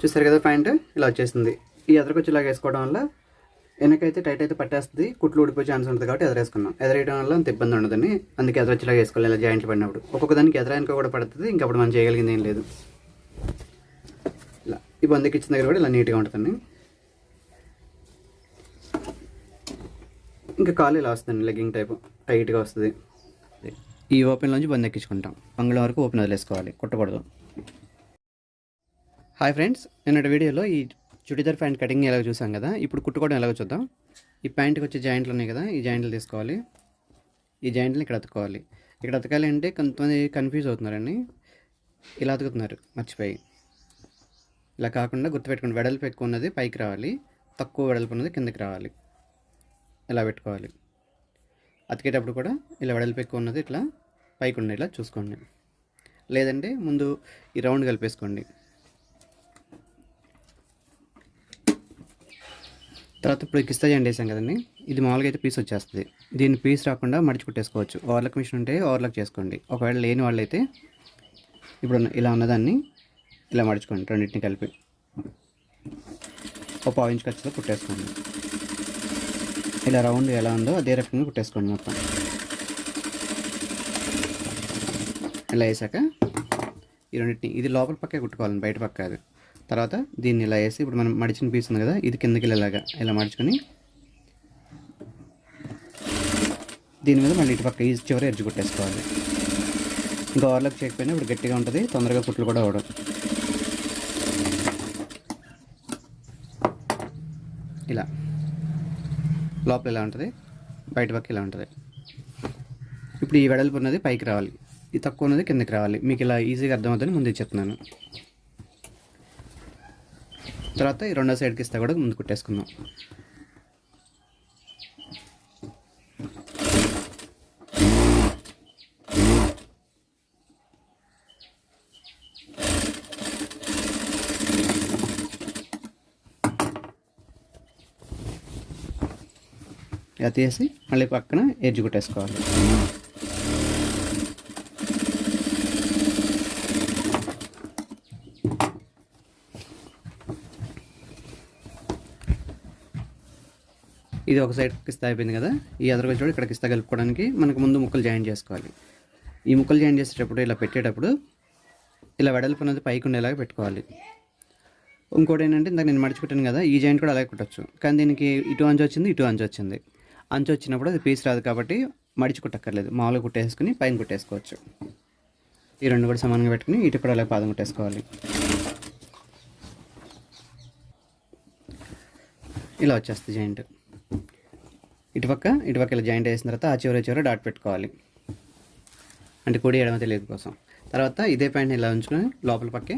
చూసారు కదా ప్యాంట్? ఇలా వచ్చేసింది. ఈ ఎదరకొచ్చి ఇలా వేసుకోవడం వల్ల వెనకైతే టైట్ అయితే పట్టేస్తుంది. కుట్లు ఊడిపోయే ఛాన్స్ ఉంటుంది కాబట్టి ఎదరేసుకున్నాం. ఎదరేయడం వల్ల అంత ఇబ్బంది ఉండదని అందుకే ఎదరొచ్చేలా వేసుకోవాలి. ఇలా జాయింట్లు పడినప్పుడు ఒక్కొక్క దానికి ఎదరానికి కూడా పడుతుంది. ఇంకా అప్పుడు మనం చేయగలిగింది ఏం లేదు. ఇలా ఈ బందికి ఇచ్చిన దగ్గర కూడా ఇలా నీట్గా ఉంటుందండి. ఇంకా కాలు ఇలా వస్తుంది లెగ్గింగ్ టైపు టైట్గా వస్తుంది. ఈ ఓపెన్లోంచి బంద్ ఎక్కించుకుంటాం. పంగుల వరకు ఓపెన్ వదిలేసుకోవాలి. కుట్టకూడదు. హాయ్ ఫ్రెండ్స్ నిన్నటి వీడియోలో ఈ చుడిదార్ ప్యాంట్ కటింగ్ ఎలాగో చూసాం కదా ఇప్పుడు కుట్టుకోవడం ఎలాగో చూద్దాం. ఈ ప్యాంట్కి వచ్చే జాయింట్లు ఉన్నాయి కదా ఈ జాయింట్లు తీసుకోవాలి. ఈ జాయింట్ని ఇక్కడ అతుక్కోవాలి. ఇక్కడ అతకాలి అంటే కొంతమంది కన్ఫ్యూజ్ అవుతున్నారండి. ఇలా అతుకుతున్నారు మర్చిపోయి. ఇలా కాకుండా గుర్తుపెట్టుకోండి వెడల్పు ఎక్కువ ఉన్నది పైకి రావాలి. తక్కువ వెడల్పు ఉన్నది కిందకి రావాలి. ఇలా పెట్టుకోవాలి. అతికేటప్పుడు కూడా ఇలా వెడల్పు ఎక్కువ ఉన్నది ఇట్లా పైకి ఉండేలా చూసుకోండి. లేదంటే ముందు ఈ రౌండ్ కలిపేసుకోండి. తర్వాత ఇప్పుడు కిస్తా జాయింట్ వేసాం కదండి. ఇది మామూలుగా అయితే పీస్ వచ్చేస్తుంది. దీన్ని పీస్ రాకుండా మడిచి కుట్టేసుకోవచ్చు. ఓవర్లక్ మిషన్ ఉంటే ఓవర్లక్ చేసుకోండి. ఒకవేళ లేని వాళ్ళైతే ఇప్పుడు ఉన్న- ఇలా ఉన్నదాన్ని ఇలా మడుచుకోండి. రెండింటిని కలిపి ఒక పావు ఇంచ్ ఖర్చుతో కుట్టేసుకోండి. ఇలా రౌండ్ ఎలా ఉందో అదే రకంగా కుట్టేసుకోండి మొత్తం. ఇలా వేసాక ఈ రెండింటిని ఇది లోపల పక్కే కుట్టుకోవాలి బయట పక్క అది తర్వాత దీన్ని ఇలా వేసి ఇప్పుడు మనం మడిచిన పీస్ ఉంది కదా ఇది కిందకి వెళ్ళేలాగా ఇలా మడుచుకొని దీని మీద మళ్ళీ ఇటు పక్క ఈ చివరి ఎడ్జ్ కుట్టేసుకోవాలి. ఇంకా ఓవర్లకు చేయకపోయినా ఇప్పుడు గట్టిగా ఉంటుంది తొందరగా కుట్లు కూడా అవడం. ఇలా. లోపల ఇలా ఉంటుంది బయట పక్క ఇలా ఉంటుంది. ఇప్పుడు ఈ వెడల్పు ఉన్నది పైకి రావాలి ఈ తక్కువ ఉన్నది కిందకి రావాలి. మీకు ఇలా ఈజీగా అర్థమవుతుంది ముందు చెప్తున్నాను. తర్వాత ఈ రెండో సైడ్కి ఇస్తా కూడా ముందు కుట్టేసుకుందాం. ఇలా తీసి మళ్ళీ పక్కన ఎడ్జ్ కుట్టేసుకోవాలి. ఇది ఒక సైడ్ కిస్తా అయిపోయింది కదా. ఈ ఎదురుగా చూడు ఇక్కడ కిస్తా కలుపుకోవడానికి మనకు ముందు ముక్కలు జాయిన్ చేసుకోవాలి. ఈ ముక్కలు జాయిన్ చేసేటప్పుడు ఇలా పెట్టేటప్పుడు ఇలా వెడల్పు అనేది పైకి ఉండేలాగా పెట్టుకోవాలి. ఇంకోటి ఏంటంటే ఇందాక నేను మడిచిపెట్టాను కదా ఈ జాయింట్ కూడా అలాగే కుట్టచ్చు. కానీ దీనికి ఇటు అంచు వచ్చింది ఇటు అంచు వచ్చింది. అంచు వచ్చినప్పుడు అది పీస్ రాదు కాబట్టి మడిచి కుట్టక్కర్లేదు. మామూలుగా కుట్టేసుకుని పైన కుట్టేసుకోవచ్చు. ఈ రెండు కూడా సమానంగా పెట్టుకుని ఇటు కూడా అలాగే పాదం కుట్టేసుకోవాలి. ఇలా వచ్చేస్తుంది జాయింట్ ఇటుపక్క ఇటుపక్క ఇలా జాయింట్ వేసిన తర్వాత ఆ చివరి చివరి డాట్ పెట్టుకోవాలి. అంటే కుడి ఎడమ తెలియదు కోసం. తర్వాత ఇదే ప్యాంట్ని ఇలా ఉంచుకొని లోపల పక్కే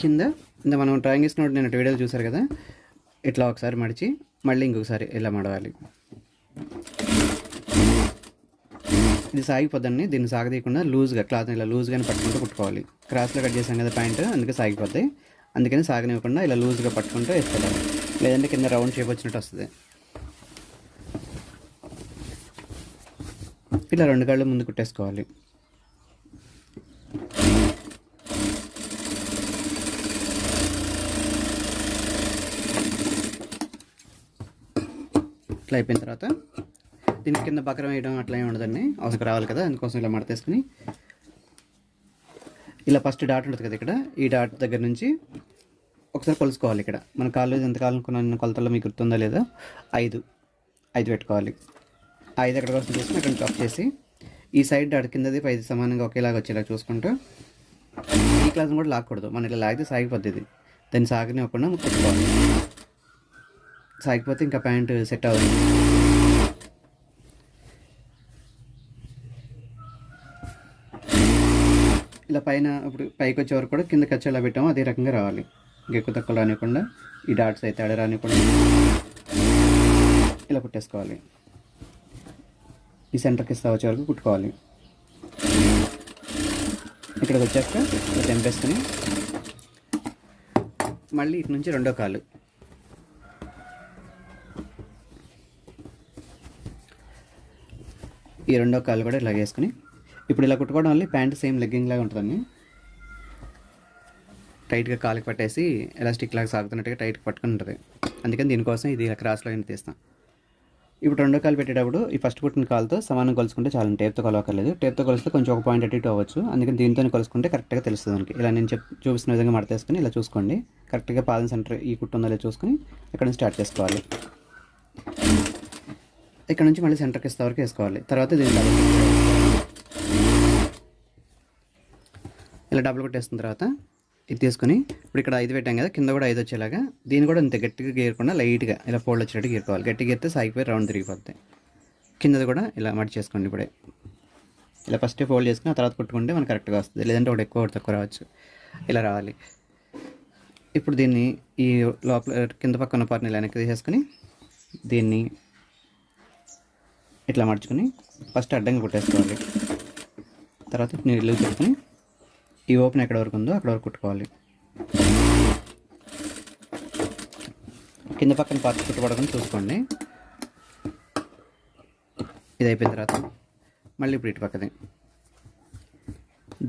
కింద ఇంత మనం డ్రాయింగ్ వేసుకున్నప్పుడు నేను వీడియోలు చూసారు కదా ఇట్లా ఒకసారి మడిచి మళ్ళీ ఇంకొకసారి ఇలా మడవాలి. ఇది సాగిపోద్దండి. దీన్ని సాగదీయకుండా లూజ్గా క్లాత్ని ఇలా లూజ్గానే పట్టుకుంటూ కుట్టుకోవాలి. క్రాస్లో కట్ చేసాం కదా ప్యాంట్ అందుకే సాగిపోద్ది. అందుకని సాగనివ్వకుండా ఇలా లూజ్గా పట్టుకుంటూ వేసుకోవాలి. లేదంటే కింద రౌండ్ షేప్ వచ్చినట్టు వస్తుంది. ఇలా రెండు కాళ్ళు ముందు కుట్టేసుకోవాలి. ఇట్లా అయిపోయిన తర్వాత దీని కింద బకరం వేయడం అట్లా ఏమి ఉండదండి. అవసరం రావాలి కదా అందుకోసం ఇలా మడతేసుకుని. ఇలా ఫస్ట్ డాట్ ఉంటుంది కదా ఇక్కడ ఈ డాట్ దగ్గర నుంచి ఒకసారి కొలుసుకోవాలి ఇక్కడ. మన కాళ్ళు ఎంత కావాలనుకున్న కొలతల్లో మీకు గుర్తుందా లేదా? ఐదు. ఐదు పెట్టుకోవాలి. ఐదు ఎక్కడ కోసం తీసుకుని అక్కడ టాప్ చేసి ఈ సైడ్ డాట్ కిందది పైది సమానంగా ఒకేలాగా వచ్చేలా చూసుకుంటూ ఈ క్లాస్ని కూడా లాక్కూడదు. మన ఇలా లాగితే సాగిపోద్ది దాన్ని సాగనివ్వకుండా ముట్టుకోవాలి సాగిపోతే ఇంకా ప్యాంటు సెట్ అవ్వదు. ఇలా పైన ఇప్పుడు పైకి వచ్చే వరకు కూడా కిందకి వచ్చేలా పెట్టాము. అదే రకంగా రావాలి. ఇంకెక్కువ తక్కువ రానివ్వకుండా ఈ డాట్స్ అయితే ఆడ రానివ్వకుండా ఇలా కుట్టేసుకోవాలి. ఈ సెంటర్కి ఇస్తా వచ్చే వరకు కుట్టుకోవాలి. ఇక్కడికి వచ్చాక తెంపేసుకుని మళ్ళీ ఇటు నుంచి రెండో కాలు. ఈ రెండో కాలు కూడా ఇలా వేసుకుని ఇప్పుడు ఇలా కుట్టుకోవడం వల్ల ప్యాంట్ సేమ్ లెగ్గింగ్ లాగా ఉంటుందండి. టైట్గా కాలుకి పట్టేసి ఎలాస్టిక్ లాగా సాగుతున్నట్టుగా టైట్గా పట్టుకుని ఉంటుంది. అందుకని దీనికోసం ఇది ఇలా క్రాస్లో అయినా తీస్తాం. ఇప్పుడు రెండో కాలు పెట్టేటప్పుడు ఈ ఫస్ట్ కుట్టిన కాలుతో సమానం కలుసుకుంటే చాలు టేప్తో కొలవక్కర్లేదు. టేప్తో కలిస్తే కొంచెం ఒక పాయింట్ అటు అవ్వచ్చు. అందుకని దీంతో కొలుసుకుంటే కరెక్ట్గా తెలుస్తుంది మనకి. ఇలా నేను చెప్ చూపిస్తున్న విధంగా మడతేసుకొని ఇలా చూసుకోండి. కరెక్ట్గా పాదం సెంటర్ ఈ కుట్టు ఉందో లేదో చూసుకొని ఇక్కడ నుంచి స్టార్ట్ చేసుకోవాలి. ఇక్కడ నుంచి మళ్ళీ సెంటర్కి ఇస్తే వరకు వేసుకోవాలి. తర్వాత దీని డబుల్ ఇలా డబుల్ కొట్టేసిన తర్వాత ఇది తీసుకొని ఇప్పుడు ఇక్కడ ఐదు పెట్టాం కదా కింద కూడా ఐదు వచ్చేలాగా. దీన్ని కూడా అంతే గట్టిగా గీరకుండా లైట్గా ఇలా ఫోల్డ్ వచ్చేటట్టు గీరుకోవాలి. గట్టిగా గీరితే సాగిపోయి రౌండ్ తిరిగిపోద్ది కిందది కూడా ఇలా మడి చేసుకోండి ఇప్పుడే. ఇలా ఫస్ట్ ఫోల్డ్ చేసుకుని ఆ తర్వాత కుట్టుకుంటే మనకు కరెక్ట్గా వస్తుంది. లేదంటే ఒకటి ఎక్కువ ఒకటి తక్కువ రావచ్చు. ఇలా రావాలి. ఇప్పుడు దీన్ని ఈ లోపల కింద పక్కన పార్ట్ని ఇలా వెనక్కి తీసేసుకుని దీన్ని ఇట్లా మడుచుకొని ఫస్ట్ అడ్డంగా కుట్టేసుకోవాలి. తర్వాత నీళ్ళు చేసుకుని ఈ ఓపెన్ ఎక్కడ వరకు ఉందో అక్కడ వరకు కుట్టుకోవాలి. కింద పక్కన పార్ట్ కుట్టుపడకుండా చూసుకోండి. ఇది అయిపోయిన తర్వాత మళ్ళీ ఇప్పుడు ఇటు పక్కది.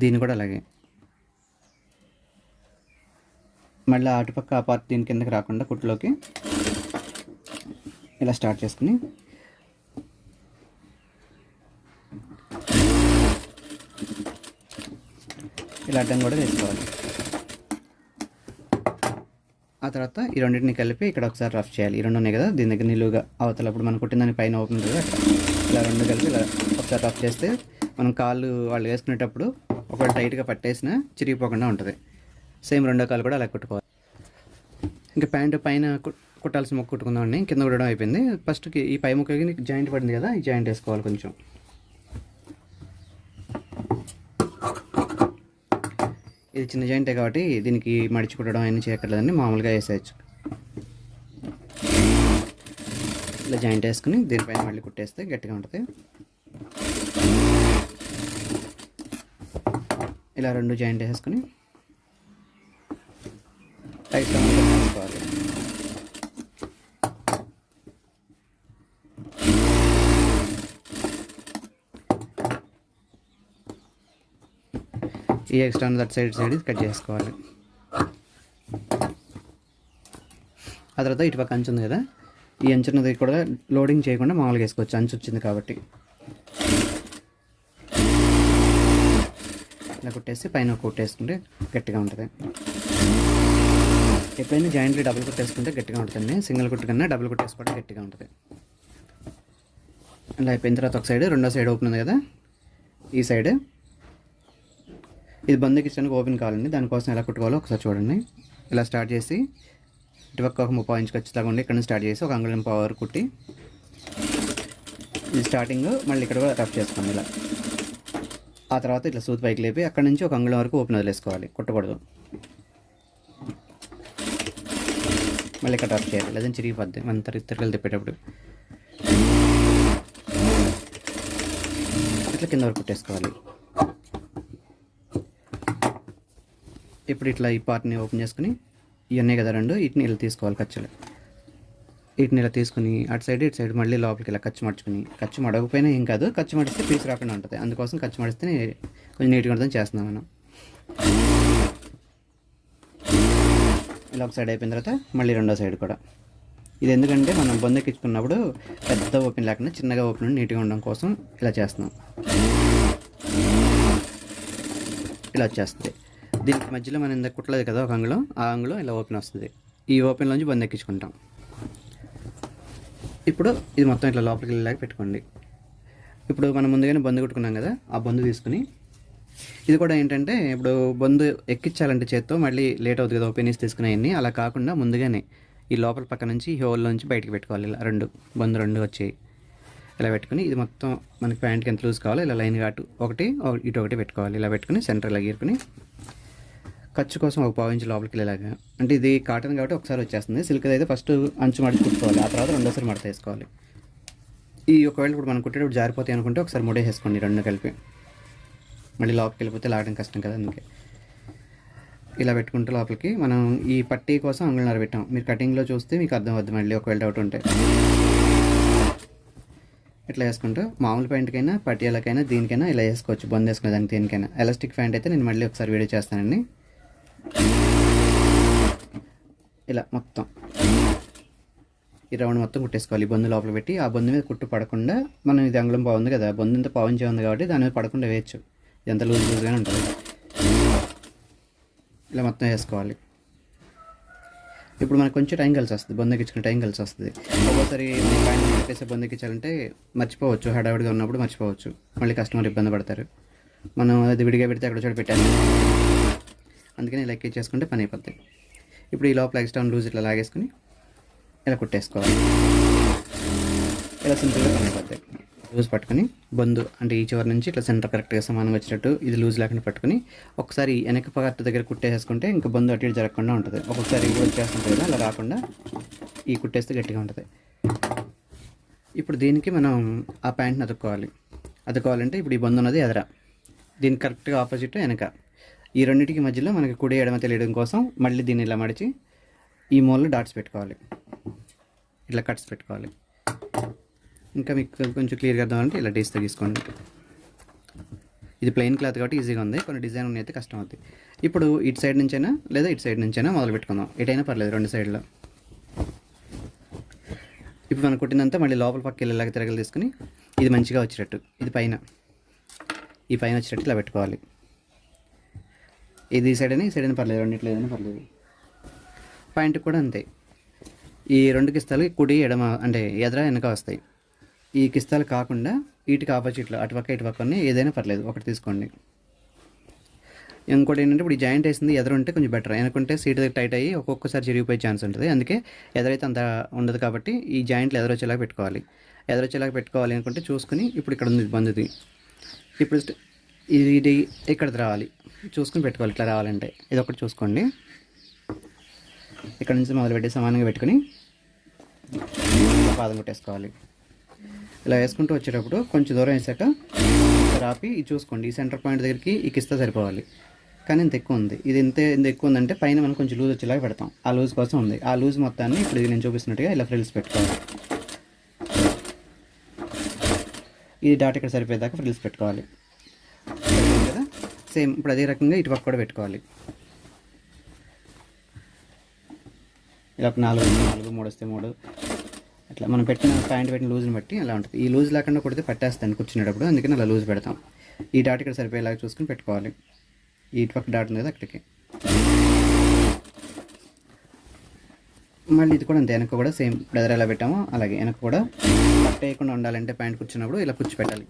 దీన్ని కూడా అలాగే. మళ్ళీ అటుపక్క ఆ పార్ట్ దీని కిందకి రాకుండా కుట్టులోకి ఇలా స్టార్ట్ చేసుకుని ఇలా అడ్డం కూడా తీసుకోవాలి. ఆ తర్వాత ఈ రెండింటిని కలిపి ఇక్కడ ఒకసారి రఫ్ చేయాలి. ఈ రెండు ఉన్నాయి కదా దీని దగ్గర నిలువుగా అవతలప్పుడు మనం కుట్టిందని పైన ఓపెన్ కదా ఇలా రెండు కలిపి ఇలా ఒకసారి రఫ్ చేస్తే మనం కాళ్ళు వాళ్ళు వేసుకునేటప్పుడు ఒకటి టైట్గా పట్టేసినా చిరిగిపోకుండా ఉంటుంది. సేమ్ రెండో కాలు కూడా అలా కుట్టుకోవాలి. ఇంకా ప్యాంటు పైన కుట్టాల్సిన మొక్క కుట్టుకుందామండి. కింద కుట్టడం అయిపోయింది. ఫస్ట్కి ఈ పై ముక్కకి జాయింట్ పడింది కదా ఈ జాయింట్ వేసుకోవాలి కొంచెం. ఇది చిన్న జాయింటే కాబట్టి దీనికి మడిచి కుట్టడం అయినా చేయక్కర్లేదండి. మామూలుగా వేసేయచ్చు. ఇలా జాయింట్ వేసుకుని దీనిపైన మళ్ళీ కుట్టేస్తే గట్టిగా ఉంటుంది. ఇలా రెండు జాయింట్ వేసుకుని టైట్గా వేసుకోవాలి ఈ extra that side side cut చేసుకోవాలి. ఆ తర్వాత ఇటు పక్క అంచు ఉంది కదా? ఈ అంచున్నది కూడా లోడింగ్ చేయకుండా మామూలుగా వేసుకోవచ్చు. అంచు వచ్చింది కాబట్టి. ఇలా కుట్టేసి పైన కుట్టేసుకుంటే గట్టిగా ఉంటుంది. ఎప్పుడైనా జాయింట్లు డబుల్ కుట్టేసుకుంటే గట్టిగా ఉంటుంది. సింగిల్ కుట్టు కన్నా డబుల్ కుట్టేసుకోవడం గట్టిగా ఉంటుంది. అలా అయిపోయిన తర్వాత ఒక సైడ్ రెండో సైడ్ ఓపెన్ ఉంది కదా? ఈ సైడ్ ఇది బంద్ కిచెన్కి ఓపెన్ కావాలండి. దానికోసం ఎలా కుట్టుకోవాలో ఒకసారి చూడండి. ఇలా స్టార్ట్ చేసి ఇటుపక్క ఒక ముప్పై ఇంచు ఖచ్చితంగా ఉండి ఇక్కడ నుంచి స్టార్ట్ చేసి ఒక అంగుళం పవర్ కుట్టి ఇది స్టార్టింగ్ మళ్ళీ ఇక్కడ కూడా రఫ్ చేసుకోండి ఇలా. ఆ తర్వాత ఇట్లా సూత్ పైకి లేపి అక్కడ నుంచి ఒక అంగుళం వరకు ఓపెన్ వదిలేసుకోవాలి. కుట్టకూడదు. మళ్ళీ ఇక్కడ రఫ్ చేయాలి. లేదంటే చిరిగిపోద్ది. మన తరి తిరగలు తిప్పేటప్పుడు. ఇట్లా కింద వరకు కుట్టేసుకోవాలి. ఇప్పుడు ఇట్లా ఈ పార్ట్ని ఓపెన్ చేసుకుని ఇవన్నీ కదా రెండు వీటిని ఇలా తీసుకోవాలి ఖర్చులు వీటిని ఇలా తీసుకుని అటు సైడ్ ఇటు సైడ్ మళ్ళీ లోపలికి ఇలా ఖర్చు మడుచుకుని ఖర్చు మడకపోయినా ఏం కాదు ఖర్చు మడిస్తే పీస్ రాకుండా ఉంటుంది. అందుకోసం ఖర్చు మడిస్తే కొంచెం నీట్గా ఉంటుందని చేస్తున్నాం మనం. ఇలా ఒక సైడ్ అయిపోయిన తర్వాత మళ్ళీ రెండో సైడ్ కూడా. ఇది ఎందుకంటే మనం బొందెక్కించుకున్నప్పుడు పెద్ద ఓపెన్ లేకుండా చిన్నగా ఓపెన్ ఉండి నీట్గా ఉండడం కోసం ఇలా చేస్తున్నాం. ఇలా వచ్చేస్తుంది. దీనికి మధ్యలో మనం ఇందాక కుట్టలేదు కదా ఒక అంగుళం. ఆ అంగుళం ఇలా ఓపెన్ వస్తుంది. ఈ ఓపెన్లోంచి బంద్ ఎక్కించుకుంటాం. ఇప్పుడు ఇది మొత్తం ఇట్లా లోపలికి వెళ్ళేలాగా పెట్టుకోండి. ఇప్పుడు మనం ముందుగానే బంద్ కొట్టుకున్నాం కదా ఆ బంధు తీసుకుని. ఇది కూడా ఏంటంటే ఇప్పుడు బంధు ఎక్కించాలంటే చేత్తో మళ్ళీ లేట్ అవుతుంది కదా ఓపెనీస్ తీసుకునేవన్నీ అలా కాకుండా ముందుగానే ఈ లోపల పక్క నుంచి ఈ హోల్లో నుంచి బయటకు పెట్టుకోవాలి. ఇలా రెండు బంధు రెండు వచ్చాయి. ఇలా పెట్టుకుని ఇది మొత్తం మనకి ప్యాంట్కి ఎంత లూజ్ కావాలో ఇలా లైన్ అటు ఒకటి ఇటు ఒకటి పెట్టుకోవాలి. ఇలా పెట్టుకుని సెంటర్ ఇలా గీరుకుని ఖర్చు కోసం ఒక పావు ఇంచు లోపలికి వెళ్ళేలాగా అంటే ఇది కాటన్ కాబట్టి ఒకసారి వచ్చేస్తుంది. సిల్క్ అయితే ఫస్ట్ అంచు మడిచి కుట్టుకోవాలి. ఆ తర్వాత రెండోసారి మడత వేసుకోవాలి. ఈ ఒకవేళ ఇప్పుడు మనం కుట్టేటప్పుడు జారిపోతాయి అనుకుంటే ఒకసారి ముడేసేసుకోండి రెండు కలిపి. మళ్ళీ లోపలికి వెళ్ళిపోతే లాగడం కష్టం కదా అందుకే. ఇలా పెట్టుకుంటే లోపలికి మనం ఈ పట్టీ కోసం అంగుళన్నర పెట్టాం మీరు కటింగ్లో చూస్తే మీకు అర్థం అవుద్ది మళ్ళీ ఒకవేళ డౌట్ ఉంటే. ఇట్లా వేసుకుంటూ మామూలు ప్యాంట్కైనా పట్టీలకైనా దీనికైనా ఇలా వేసుకోవచ్చు. బంద్ వేసుకునే దానికి దేనికైనా. ఎలాస్టిక్ ప్యాంట్ అయితే నేను మళ్ళీ ఒకసారి వీడియో చేస్తానండి. ఇలా మొత్తం. ఈ రౌండ్ మొత్తం కుట్టేసుకోవాలి. ఈ బొందు లోపల పెట్టి ఆ బొందు మీద కుట్టు పడకుండా మనం ఇది అంగుళం బాగుంది కదా బొందు ఇంత పావుంచే ఉంది కాబట్టి దాని మీద పడకుండా వేయచ్చు. ఎంత లూజ్ లూజ్గానే ఉంటుంది. ఇలా మొత్తం వేసుకోవాలి. ఇప్పుడు మనకు కొంచెం టైం కలిసి వస్తుంది. బొందెక్కించుకునే టైం కలిసి వస్తుంది. ఒక్కోసారి పైన పెట్టేసి బొందెక్కించాలంటే మర్చిపోవచ్చు. హడావిడిగా ఉన్నప్పుడు మర్చిపోవచ్చు. మళ్ళీ కస్టమర్ ఇబ్బంది పడతారు. మనం అది విడిగా పెడితే అక్కడ చోట పెట్టాలి అందుకని ఇలా ఎక్కించేసుకుంటే పని అయిపోద్ది. ఇప్పుడు ఈ లోపల ఎక్స్ట్రా లూజ్ ఇట్లా లాగేసుకుని ఇలా కుట్టేసుకోవాలి. ఇలా సింపుల్గా పని అయిపోద్ది. లూజ్ పట్టుకొని బంధు అంటే ఈ చివరి నుంచి ఇట్లా సెంటర్ కరెక్ట్గా సమానంగా వచ్చినట్టు ఇది లూజ్ లేకుండా పట్టుకొని ఒకసారి వెనక పార్ట్ దగ్గర కుట్టేసేసుకుంటే ఇంకా బంధు అటు ఇటు జరగకుండా ఉంటుంది. ఒక్కొక్కసారి ఇది వచ్చేస్తుంటుంది కదా అలా రాకుండా ఈ కుట్టేస్తే గట్టిగా ఉంటుంది. ఇప్పుడు దీనికి మనం ఆ ప్యాంట్ని అతుక్కోవాలి. అతుక్కోవాలంటే ఇప్పుడు ఈ బంధు ఉన్నది ఎదర. దీనికి కరెక్ట్గా ఆపోజిట్ వెనక. ఈ రెండింటికి మధ్యలో మనకి కుడి ఎడమ తెలియడం కోసం మళ్ళీ దీన్ని ఇలా మడిచి ఈ మూలలో డాట్స్ పెట్టుకోవాలి. ఇట్లా కట్స్ పెట్టుకోవాలి. ఇంకా మీకు కొంచెం క్లియర్గా అర్థమంటే ఇలా డేస్తో తీసుకోండి. ఇది ప్లెయిన్ క్లాత్ కాబట్టి ఈజీగా ఉంది. కొన్ని డిజైన్ ఉన్నాయి అయితే కష్టం అవుతుంది ఇప్పుడు ఇటు సైడ్ నుంచైనా లేదా ఇటు సైడ్ నుంచైనా మొదలు పెట్టుకుందాం. ఎటైనా పర్లేదు రెండు సైడ్లో. ఇప్పుడు మనం కుట్టినంత మళ్ళీ లోపల పక్క వెళ్ళేలాగా తిరగలు తీసుకుని ఇది మంచిగా వచ్చేటట్టు. ఇది పైన. ఈ పైన వచ్చేటట్టు ఇలా పెట్టుకోవాలి. ఇది సైడ్ అయినా ఈ సైడ్ అయినా పర్లేదు రెండిట్లో ఏదైనా పర్లేదు. పాయింట్ కూడా అంతే. ఈ రెండు కిస్తాలు కుడి ఎడమ అంటే ఎదర వెనక వస్తాయి. ఈ కిస్తాలు కాకుండా వీటికి ఆపోజిట్లో అటుపక్క పక్క ఏదైనా పర్లేదు ఒకటి తీసుకోండి. ఇంకోటి ఏంటంటే ఇప్పుడు ఈ జాయింట్ వేసింది ఎదురు ఉంటే కొంచెం బెటర్ ఎందుకంటే సీట్ దగ్గర టైట్ అయ్యి ఒక్కొక్కసారి చిరిగిపోయే ఛాన్స్ ఉంటుంది. అందుకే ఎదరైతే అంత ఉండదు కాబట్టి ఈ జాయింట్లు ఎదరొచ్చేలాగా పెట్టుకోవాలి. ఎదురొచ్చేలాగా పెట్టుకోవాలి అనుకుంటే చూసుకుని ఇప్పుడు ఇక్కడ ఉంది బంధుది ఇప్పుడు ఇది ఇది ఇక్కడికి రావాలి. చూసుకుని పెట్టుకోవాలి. ఇట్లా రావాలంటే. ఇది ఒకటి చూసుకోండి. ఇక్కడ నుంచి మొదలుపెట్టి సమానంగా పెట్టుకుని పాదం కొట్టేసుకోవాలి. ఇలా వేసుకుంటూ వచ్చేటప్పుడు కొంచెం దూరం వేసాక రాపి ఇది చూసుకోండి. ఈ సెంటర్ పాయింట్ దగ్గరికి ఈ కిస్తా సరిపోవాలి. కానీ ఇంత ఎక్కువ ఉంది. ఇది ఎంత ఎంత ఎక్కువ ఉందంటే పైన మనం కొంచెం లూజ్ వచ్చేలాగా పెడతాం. ఆ లూజ్ కోసం ఉంది. ఆ లూజ్ మొత్తాన్ని ఇప్పుడు ఇది నేను చూపిస్తున్నట్టుగా ఇలా ఫ్రిల్స్ పెట్టుకోవాలి. ఇది డాట్ ఇక్కడ సరిపోయేదాకా ఫ్రిల్స్ పెట్టుకోవాలి. సేమ్ ఇప్పుడు అదే రకంగా ఇటుపక్క కూడా పెట్టుకోవాలి. ఇలా ఒక నాలుగు నాలుగు మూడు వస్తే మూడు. అట్లా మనం పెట్టిన ప్యాంట్ పెట్టిన లూజ్ని బట్టి అలా ఉంటుంది. ఈ లూజ్ లేకుండా కొడితే పట్టేస్తాను కూర్చునేటప్పుడు అందుకని అలా లూజ్ పెడతాం. ఈ డాట్ ఇక్కడ సరిపోయేలాగా చూసుకుని పెట్టుకోవాలి. ఈ ఇటు పక్క డాట్ ఉంది కదా అక్కడికి. మళ్ళీ ఇది కూడా అంతే వెనక కూడా సేమ్ బ్రదర్ ఎలా పెట్టామో అలాగే. వెనక కూడా పట్టేయకుండా ఉండాలంటే ప్యాంట్ కూర్చున్నప్పుడు ఇలా కూర్చోపెట్టాలి.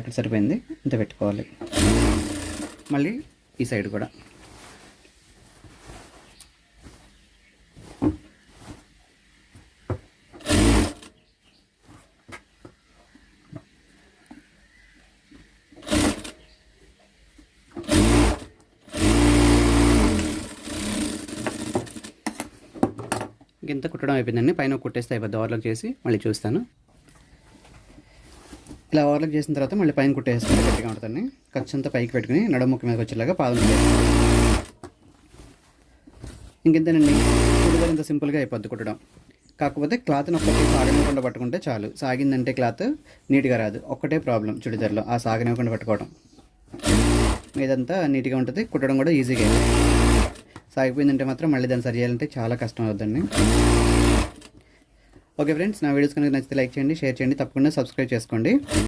పెట్టాలి సరిపోయింది. ఇంత పెట్టుకోవాలి. మళ్ళీ ఈ సైడ్ కూడా. ఇంత కుట్టడం అయిపోయిందండి. పైన కుట్టేస్తే అయిపోద్ది. ఓవర్లోక్ చేసి మళ్ళీ చూస్తాను. ఇలా ఓవర్లోక్ చేసిన తర్వాత మళ్ళీ పైన కుట్టేసుకుంటే గట్టిగా ఉంటుందండి ఖర్చు అంతా పైకి పెట్టుకుని నడుముక్క మీదకి వచ్చేలాగా పాదం ఇంకెంతేనండి? కుట్టుదల ఇంత సింపుల్గా అయిపోద్ది కుట్టడం. కాకపోతే క్లాత్ని ఒక్కటి సాగనివ్వకుండా పట్టుకుంటే చాలు. సాగిందంటే క్లాత్ నీట్గా రాదు. ఒక్కటే ప్రాబ్లం చుడిదార్లో ఆ సాగనివ్వకుండా పట్టుకోవడం. ఇదంతా నీట్గా ఉంటుంది. కుట్టడం కూడా ఈజీగా సాగిపోయిందంటే మాత్రం మళ్ళీ దాన్ని సరి చేయాలంటే చాలా కష్టం అవుతుందండి. ఓకే ఫ్రెండ్స్ నా వీడియోస్ కనుక నచ్చితే లైక్ చేయండి షేర్ చేయండి తప్పకుండా సబ్స్క్రైబ్ చేసుకోండి.